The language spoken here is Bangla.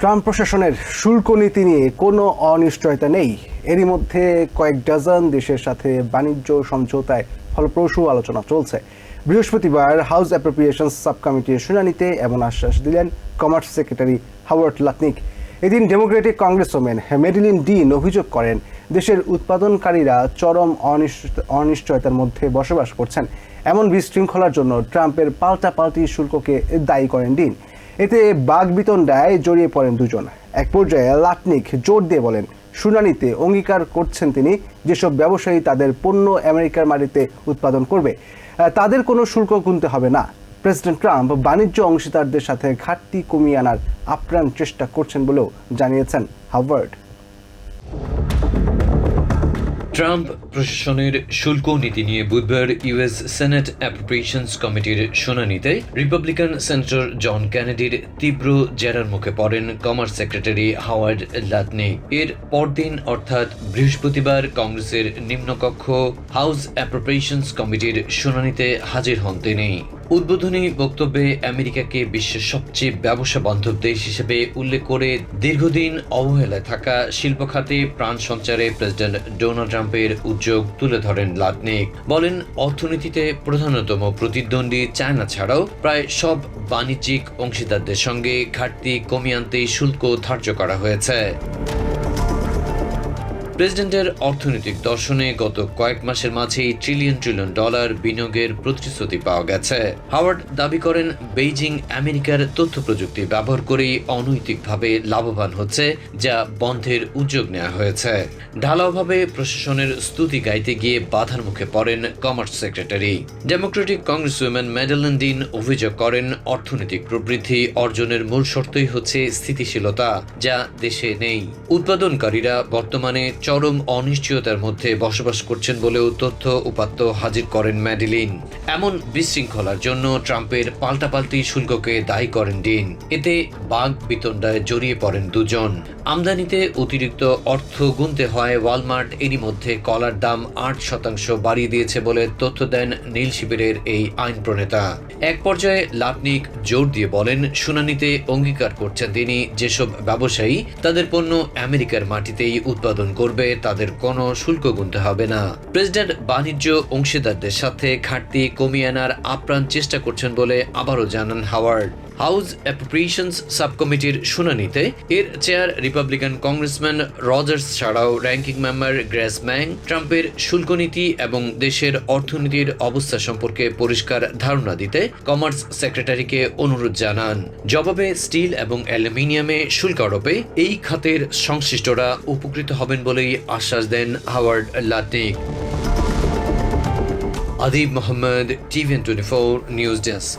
ট্রাম্প প্রশাসনের শুল্ক নীতি নিয়ে কোনো অনিশ্চয়তা নেই। এরই মধ্যে কয়েক ডজন দেশের সাথে বাণিজ্য সমঝোতায় ফলপ্রসূ আলোচনা চলছে। বৃহস্পতিবার হাউস অ্যাপ্রোপ্রিয়েশন সাব কমিটির শুনানিতে এমন আশ্বাস দিলেন কমার্স সেক্রেটারি হাওয়ার্ড লাতনিক। এদিন ডেমোক্রেটিক কংগ্রেসম্যান মেডিলিন ডিন অভিযোগ করেন, দেশের উৎপাদনকারীরা চরম অনিশ্চয়তার মধ্যে বসবাস করছেন। এমন বিশৃঙ্খলার জন্য ট্রাম্পের পাল্টাপাল্টি শুল্ককে দায়ী করেন ডিন। এতে বাঘ বাগবিতণ্ডায় জড়িয়ে পড়েন দুজন। এক পর্যায়ে লাটনিক জোর দিয়ে বলেন, শুনানিতে অঙ্গীকার করছেন তিনি, যেসব ব্যবসায়ী তাদের পণ্য আমেরিকার মাটিতে উৎপাদন করবে তাদের কোনো শুল্ক গুনতে হবে না। প্রেসিডেন্ট ট্রাম্প বাণিজ্য অংশীদারদের সাথে ঘাটতি কমিয়ে আনার আপ্রাণ চেষ্টা করছেন বলেও জানিয়েছেন হার্ভার্ড। ট্রাম্প প্রশাসনের শুল্ক নীতি নিয়ে বুধবার ইউএস সেনেট অ্যাপ্রোপ্রিয়েশনস কমিটির শুনানিতে রিপাবলিকান সেনেটর জন ক্যানেডির তীব্র জেরার মুখে পড়েন কমার্স সেক্রেটারি হাওয়ার্ড লাটনি এর পরদিন অর্থাৎ বৃহস্পতিবার কংগ্রেসের নিম্নকক্ষ হাউস অ্যাপ্রোপ্রিয়েশনস কমিটির শুনানিতে হাজির হন তিনি। উদ্বোধনী বক্তব্যে আমেরিকাকে বিশ্বের সবচেয়ে ব্যবসা বান্ধব দেশ হিসেবে উল্লেখ করে দীর্ঘদিন অবহেলায় থাকা শিল্প খাতে প্রাণ সঞ্চারে প্রেসিডেন্ট ডোনাল্ড ট্রাম্পের উদ্যোগ তুলে ধরেন লাটনিক। বলেন, অর্থনীতিতে প্রধানতম প্রতিদ্বন্দ্বী চায়না ছাড়াও প্রায় সব বাণিজ্যিক অংশীদারদের সঙ্গে ঘাটতি কমিয়ে আনতে শুল্ক ধার্য করা হয়েছে। প্রেসিডেন্টের অর্থনৈতিক দর্শনে গত কয়েক মাসের মাঝেই ট্রিলিয়ন ট্রিলিয়ন ডলার বিনিয়োগের প্রতিশ্রুতি পাওয়া গেছে। হাওয়ার্ড দাবি করেন, বেইজিং আমেরিকার তথ্য প্রযুক্তি ব্যবহার করেই অনৈতিকভাবে লাভবান হচ্ছে, যা বন্ধের উদ্যোগ নেওয়া হয়েছে। ঢালাওভাবে প্রশাসনের স্তুতি গাইতে গিয়ে বাধার মুখে পড়েন commerce secretary. Democratic Congresswoman Madeleine Dean অভিযোগ করেন, অর্থনৈতিক প্রবৃদ্ধি অর্জনের মূল শর্তই হচ্ছে স্থিতিশীলতা, যা দেশে নেই। উৎপাদনকারীরা বর্তমানে চরম অনিশ্চয়তার মধ্যে বসবাস করছেন বলেও তথ্য উপাত্ত হাজির করেন ম্যাডিলিন। এমন বিশৃঙ্খলার জন্য ট্রাম্পের পাল্টাপাল্টি শুল্ককে দায়ী করেন ডিন। এতে বাঘ বিতণ্ডায় জড়িয়ে পড়েন দুজন। আমদানিতে অতিরিক্ত অর্থ গুনতে হয় ওয়ালমার্ট, এরই মধ্যে কলার দাম আট শতাংশ বাড়িয়ে দিয়েছে বলে তথ্য দেন নীল শিবিরের এই আইন প্রণেতা। এক পর্যায়ে লাটনিক জোর দিয়ে বলেন, শুনানিতে অঙ্গীকার করছেন তিনি যেসব ব্যবসায়ী, তাদের পণ্য আমেরিকার মাটিতেই উৎপাদন করবে। তাদের কোনো শুল্ক গুনতে হবে না। প্রেসিডেন্ট বাণিজ্য অংশীদারদের সাথে ঘাটতি কমিয়ে আনার আপ্রাণ চেষ্টা করছেন বলে আবারও জানান হাওয়ার্ড। হাউস অ্যাপ্রোপ্রিয়েশনস সাবকমিটির শুনানিতে এর চেয়ার রিপাবলিকান কংগ্রেসম্যান রজার্স ছাড়াও র্যাঙ্কিং মেম্বার গ্রেস ম্যাং, ট্রাম্পের শুল্ক নীতি এবং দেশের অর্থনীতির অবস্থা সম্পর্কে পরিষ্কার ধারণা দিতে কমার্স সেক্রেটারিকে অনুরোধ জানান। জবাবে স্টিল এবং অ্যালুমিনিয়ামে শুল্ক আরোপে এই খাতের সংশ্লিষ্টরা উপকৃত হবেন বলেই আশ্বাস দেন Howard Lutnick Adib Mohammad TVN twenty four news desk.